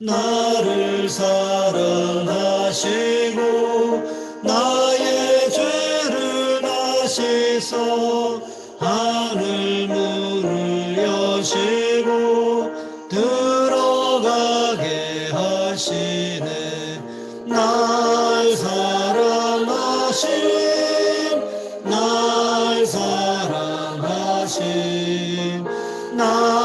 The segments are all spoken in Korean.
나를 사랑하시고 나의 죄를 아시소 하늘 문을 여시고 들어가게 하시네. 날 사랑하심 날 사랑하심 날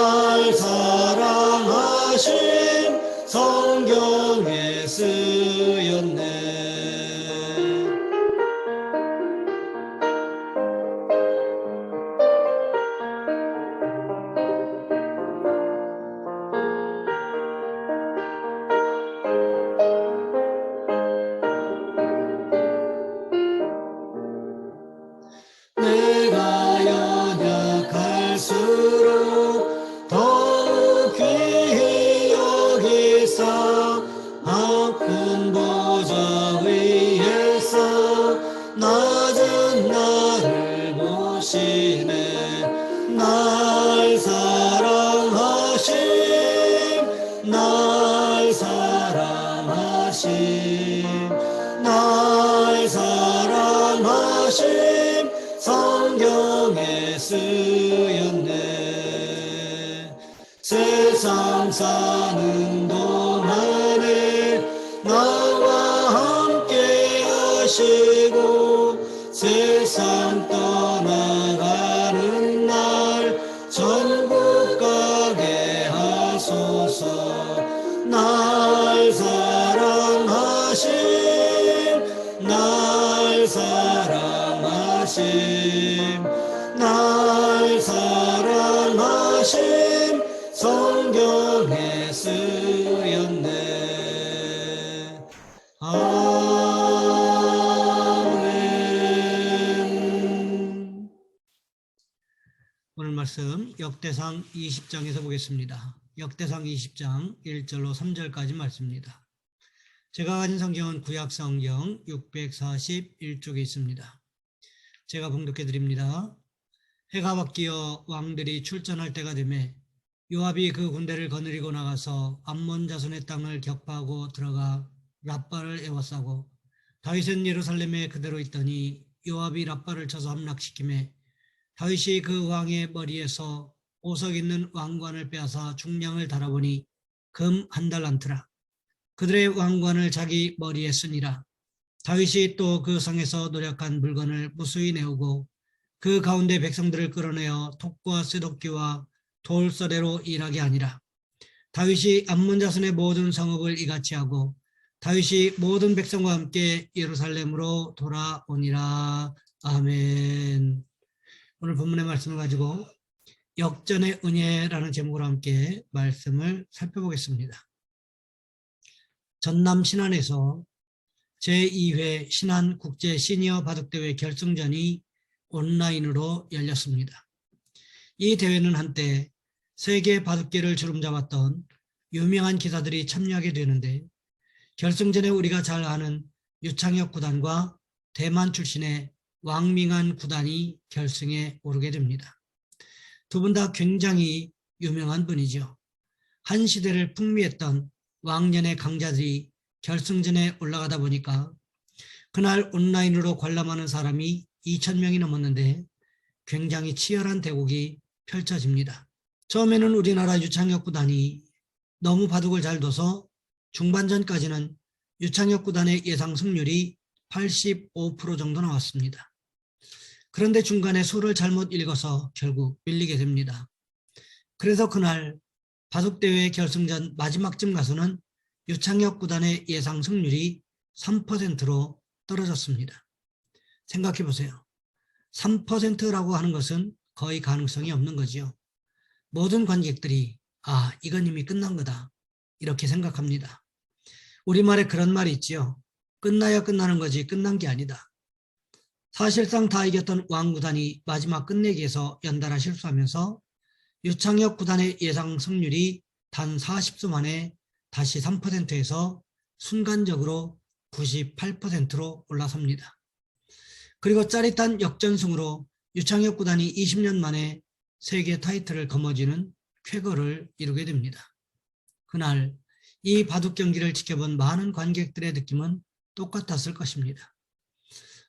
사랑하심 날 사랑하심 성경에 쓰였네. 세상 사는 오늘 말씀 역대상 20장에서 보겠습니다. 역대상 20장 1절로 3절까지 말씀입니다. 제가 가진 성경은 구약 성경 641쪽에 있습니다. 제가 봉독해 드립니다. 해가 바뀌어 왕들이 출전할 때가 되매 요압이 그 군대를 거느리고 나가서 암몬 자손의 땅을 격파하고 들어가 랍바를 에워싸고 다윗은 예루살렘에 그대로 있더니 요압이 랍바를 쳐서 함락시키매 다윗이 그 왕의 머리에서 보석 있는 왕관을 빼앗아 중량을 달아보니 금 한 달란트라. 그들의 왕관을 자기 머리에 쓰니라. 다윗이 또 그 성에서 노력한 물건을 무수히 내오고 그 가운데 백성들을 끌어내어 톱과 쇠도끼와 돌서래로 일하게 하니라. 다윗이 암몬 자손의 모든 성읍을 이같이 하고 다윗이 모든 백성과 함께 예루살렘으로 돌아오니라. 아멘 오늘 본문의 말씀을 가지고 역전의 은혜라는 제목으로 함께 말씀을 살펴보겠습니다. 전남 신안에서 제2회 신안 국제 시니어 바둑대회 결승전이 온라인으로 열렸습니다. 이 대회는 한때 세계 바둑계를 주름잡았던 유명한 기사들이 참여하게 되는데 결승전에 우리가 잘 아는 유창혁 구단과 대만 출신의 왕밍한 구단이 결승에 오르게 됩니다. 두 분 다 굉장히 유명한 분이죠. 한 시대를 풍미했던 왕년의 강자들이 결승전에 올라가다 보니까 그날 온라인으로 관람하는 사람이 2천명이 넘었는데 굉장히 치열한 대국이 펼쳐집니다. 처음에는 우리나라 유창혁 구단이 너무 바둑을 잘 둬서 중반전까지는 유창혁 구단의 예상 승률이 85% 정도 나왔습니다. 그런데 중간에 수를 잘못 읽어서 결국 밀리게 됩니다. 그래서 그날 바둑대회 결승전 마지막쯤 가서는 유창혁 구단의 예상 승률이 3%로 떨어졌습니다. 생각해 보세요. 3%라고 하는 것은 거의 가능성이 없는 거지요. 모든 관객들이 아 이건 이미 끝난 거다 이렇게 생각합니다. 우리말에 그런 말이 있지요. 끝나야 끝나는 거지 끝난 게 아니다. 사실상 다 이겼던 왕구단이 마지막 끝내기에서 연달아 실수하면서 유창혁 구단의 예상 승률이 단 40수 만에 다시 3%에서 순간적으로 98%로 올라섭니다. 그리고 짜릿한 역전승으로 유창혁 구단이 20년 만에 세계 타이틀을 거머쥐는 쾌거를 이루게 됩니다. 그날 이 바둑 경기를 지켜본 많은 관객들의 느낌은 똑같았을 것입니다.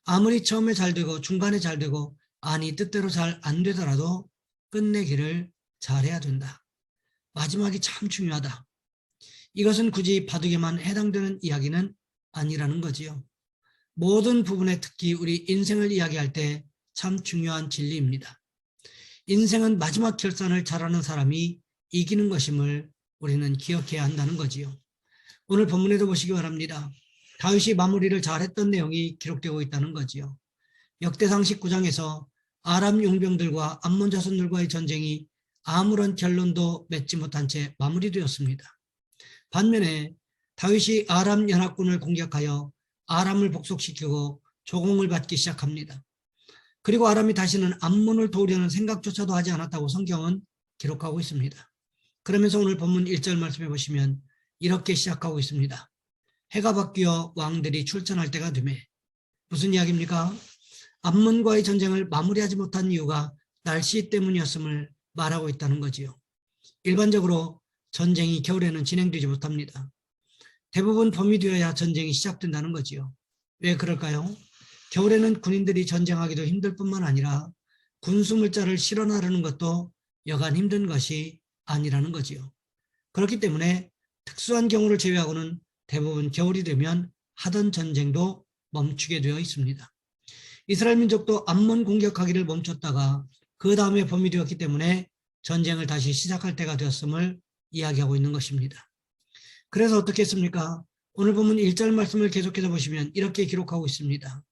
아무리 처음에 잘 되고 중간에 잘 되고 아니 뜻대로 잘 안 되더라도 끝내기를 잘해야 된다. 마지막이 참 중요하다. 이것은 굳이 바둑에만 해당되는 이야기는 아니라는 거지요. 모든 부분에 특히 우리 인생을 이야기할 때 참 중요한 진리입니다. 인생은 마지막 결산을 잘하는 사람이 이기는 것임을 우리는 기억해야 한다는 거지요. 오늘 본문에도 보시기 바랍니다. 다윗이 마무리를 잘했던 내용이 기록되고 있다는 거지요. 역대상 19장에서 아람 용병들과 암몬 자손들과의 전쟁이 아무런 결론도 맺지 못한 채 마무리되었습니다. 반면에 다윗이 아람 연합군을 공격하여 아람을 복속시키고 조공을 받기 시작합니다. 그리고 아람이 다시는 암몬을 도우려는 생각조차도 하지 않았다고 성경은 기록하고 있습니다. 그러면서 오늘 본문 1절 말씀해 보시면 이렇게 시작하고 있습니다. 해가 바뀌어 왕들이 출전할 때가 되매 무슨 이야기입니까? 암문과의 전쟁을 마무리하지 못한 이유가 날씨 때문이었음을 말하고 있다는 거지요. 일반적으로 전쟁이 겨울에는 진행되지 못합니다. 대부분 봄이 되어야 전쟁이 시작된다는 거지요. 왜 그럴까요? 겨울에는 군인들이 전쟁하기도 힘들 뿐만 아니라 군수물자를 실어 나르는 것도 여간 힘든 것이 아니라는 거지요. 그렇기 때문에 특수한 경우를 제외하고는 대부분 겨울이 되면 하던 전쟁도 멈추게 되어 있습니다. 이스라엘 민족도 암몬 공격하기를 멈췄다가 그 다음에 봄이 되었기 때문에 전쟁을 다시 시작할 때가 되었음을 이야기하고 있는 것입니다. 그래서 어떻게 했습니까? 오늘 보면 1절 말씀을 계속해서 보시면 이렇게 기록하고 있습니다.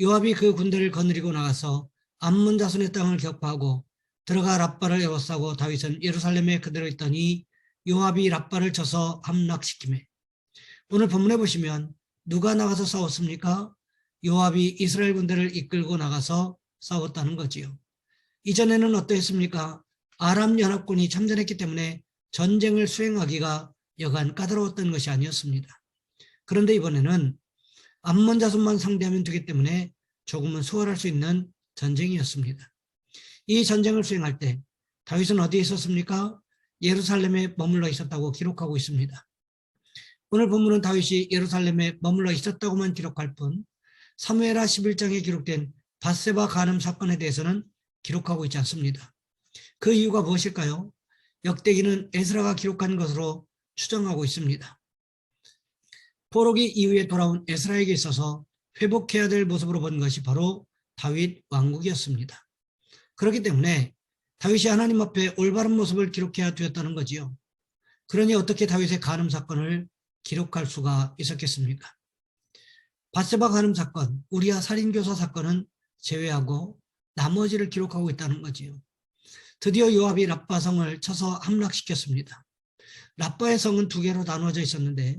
요압이 그 군대를 거느리고 나가서 암몬 자손의 땅을 격파하고 들어가 랍바를 에워싸고 다윗은 예루살렘에 그대로 있더니 요압이 랍바를 쳐서 함락시키매 오늘 본문에 보시면 누가 나가서 싸웠습니까? 요압이 이스라엘 군대를 이끌고 나가서 싸웠다는 거지요. 이전에는 어떠했습니까? 아람 연합군이 참전했기 때문에 전쟁을 수행하기가 여간 까다로웠던 것이 아니었습니다. 그런데 이번에는 암몬 자손만 상대하면 되기 때문에 조금은 수월할 수 있는 전쟁이었습니다. 이 전쟁을 수행할 때 다윗은 어디에 있었습니까? 예루살렘에 머물러 있었다고 기록하고 있습니다. 오늘 본문은 다윗이 예루살렘에 머물러 있었다고만 기록할 뿐 사무엘하 11장에 기록된 바세바 간음 사건에 대해서는 기록하고 있지 않습니다. 그 이유가 무엇일까요? 역대기는 에스라가 기록한 것으로 추정하고 있습니다. 포로기 이후에 돌아온 에스라에게 있어서 회복해야 될 모습으로 본 것이 바로 다윗 왕국이었습니다. 그렇기 때문에 다윗이 하나님 앞에 올바른 모습을 기록해야 되었다는 거지요. 그러니 어떻게 다윗의 간음 사건을 기록할 수가 있었겠습니까? 바세바 간음 사건, 우리아 살인교사 사건은 제외하고 나머지를 기록하고 있다는 거지요. 드디어 요압이 라빠 성을 쳐서 함락시켰습니다. 라빠의 성은 두 개로 나누어져 있었는데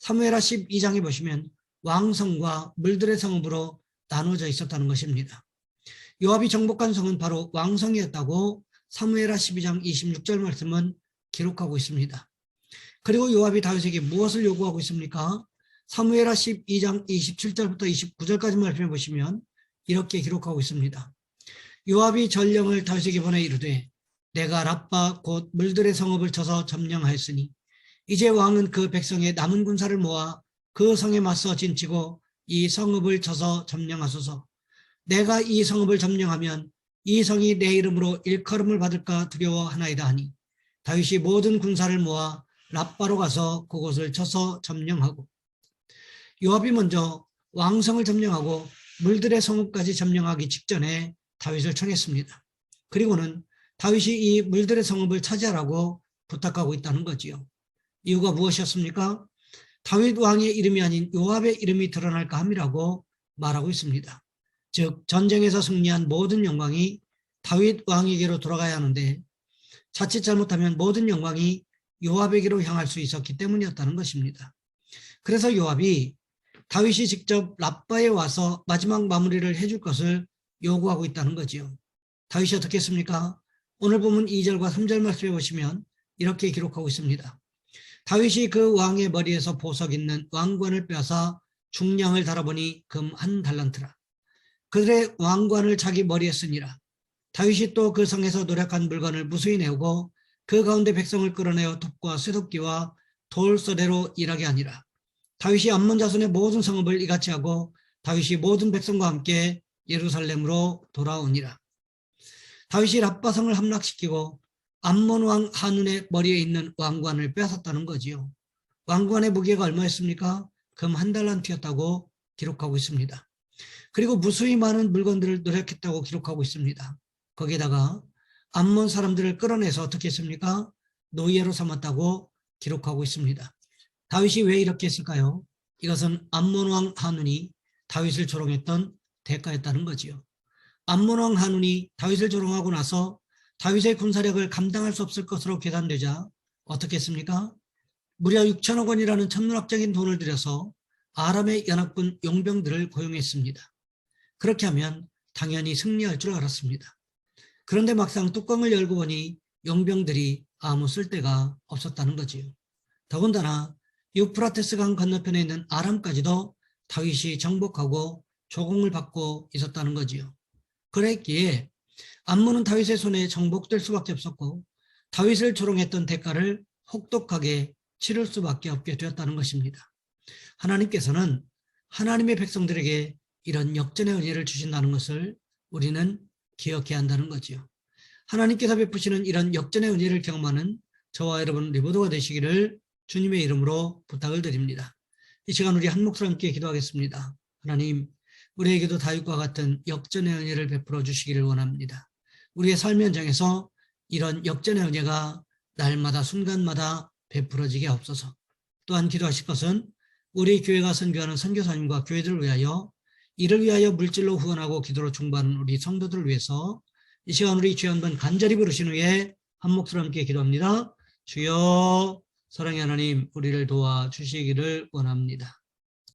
사무엘하 12장에 보시면 왕성과 물들의 성읍으로 나누어져 있었다는 것입니다. 요압이 정복한 성은 바로 왕성이었다고 사무엘하 12장 26절 말씀은 기록하고 있습니다. 그리고 요압이 다윗에게 무엇을 요구하고 있습니까? 사무엘하 12장 27절부터 29절까지 말씀해 보시면 이렇게 기록하고 있습니다. 요압이 전령을 다윗에게 보내 이르되 내가 라빠 곧 물들의 성읍을 쳐서 점령하였으니 이제 왕은 그 백성의 남은 군사를 모아 그 성에 맞서 진치고 이 성읍을 쳐서 점령하소서. 내가 이 성읍을 점령하면 이 성이 내 이름으로 일컬음을 받을까 두려워하나이다 하니 다윗이 모든 군사를 모아 라빠로 가서 그곳을 쳐서 점령하고 요압이 먼저 왕성을 점령하고 물들의 성읍까지 점령하기 직전에 다윗을 청했습니다. 그리고는 다윗이 이 물들의 성읍을 차지하라고 부탁하고 있다는 거지요. 이유가 무엇이었습니까? 다윗 왕의 이름이 아닌 요압의 이름이 드러날까 함이라고 말하고 있습니다. 즉 전쟁에서 승리한 모든 영광이 다윗 왕에게로 돌아가야 하는데 자칫 잘못하면 모든 영광이 요압에게로 향할 수 있었기 때문이었다는 것입니다. 그래서 요압이 다윗이 직접 라빠에 와서 마지막 마무리를 해줄 것을 요구하고 있다는 거지요. 다윗이 어떻게 했습니까? 오늘 보면 2절과 3절 말씀해 보시면 이렇게 기록하고 있습니다. 다윗이 그 왕의 머리에서 보석 있는 왕관을 빼앗아 중량을 달아보니 금 한 달란트라. 그들의 왕관을 자기 머리에 쓰니라. 다윗이 또 그 성에서 노력한 물건을 무수히 내오고 그 가운데 백성을 끌어내어 톱과 쇠도끼와 돌서대로 일하게 하니라. 다윗이 암몬 자손의 모든 성읍을 이같이 하고 다윗이 모든 백성과 함께 예루살렘으로 돌아오니라. 다윗이 라빠성을 함락시키고 암몬 왕 한운의 머리에 있는 왕관을 빼앗았다는 거지요. 왕관의 무게가 얼마였습니까? 금 한 달란트였다고 기록하고 있습니다. 그리고 무수히 많은 물건들을 노력했다고 기록하고 있습니다. 거기에다가 암몬 사람들을 끌어내서 어떻게 했습니까? 노예로 삼았다고 기록하고 있습니다. 다윗이 왜 이렇게 했을까요? 이것은 암몬 왕 한운이 다윗을 조롱했던 대가였다는 거지요. 암몬 왕 한운이 다윗을 조롱하고 나서 다윗의 군사력을 감당할 수 없을 것으로 계산되자 어떻게 했습니까? 무려 6천억 원이라는 천문학적인 돈을 들여서 아람의 연합군 용병들을 고용했습니다. 그렇게 하면 당연히 승리할 줄 알았습니다. 그런데 막상 뚜껑을 열고 보니 용병들이 아무 쓸데가 없었다는 거지요. 더군다나 유프라테스 강 건너편에 있는 아람까지도 다윗이 정복하고 조공을 받고 있었다는 거지요. 그랬기에 암몬은 다윗의 손에 정복될 수밖에 없었고 다윗을 조롱했던 대가를 혹독하게 치를 수밖에 없게 되었다는 것입니다. 하나님께서는 하나님의 백성들에게 이런 역전의 은혜를 주신다는 것을 우리는 기억해야 한다는 거지요. 하나님께서 베푸시는 이런 역전의 은혜를 경험하는 저와 여러분 리보도가 되시기를 주님의 이름으로 부탁을 드립니다. 이 시간 우리 한 목소리 함께 기도하겠습니다. 하나님, 우리에게도 다윗과 같은 역전의 은혜를 베풀어 주시기를 원합니다. 우리의 삶 현장에서 이런 역전의 은혜가 날마다 순간마다 베풀어지게 없어서 또한 기도하실 것은 우리 교회가 선교하는 선교사님과 교회들을 위하여 이를 위하여 물질로 후원하고 기도로 중보하는 우리 성도들을 위해서 이 시간 우리 주여 한번 간절히 부르신 후에 한 목소리 함께 기도합니다. 주여 사랑의 하나님 우리를 도와주시기를 원합니다.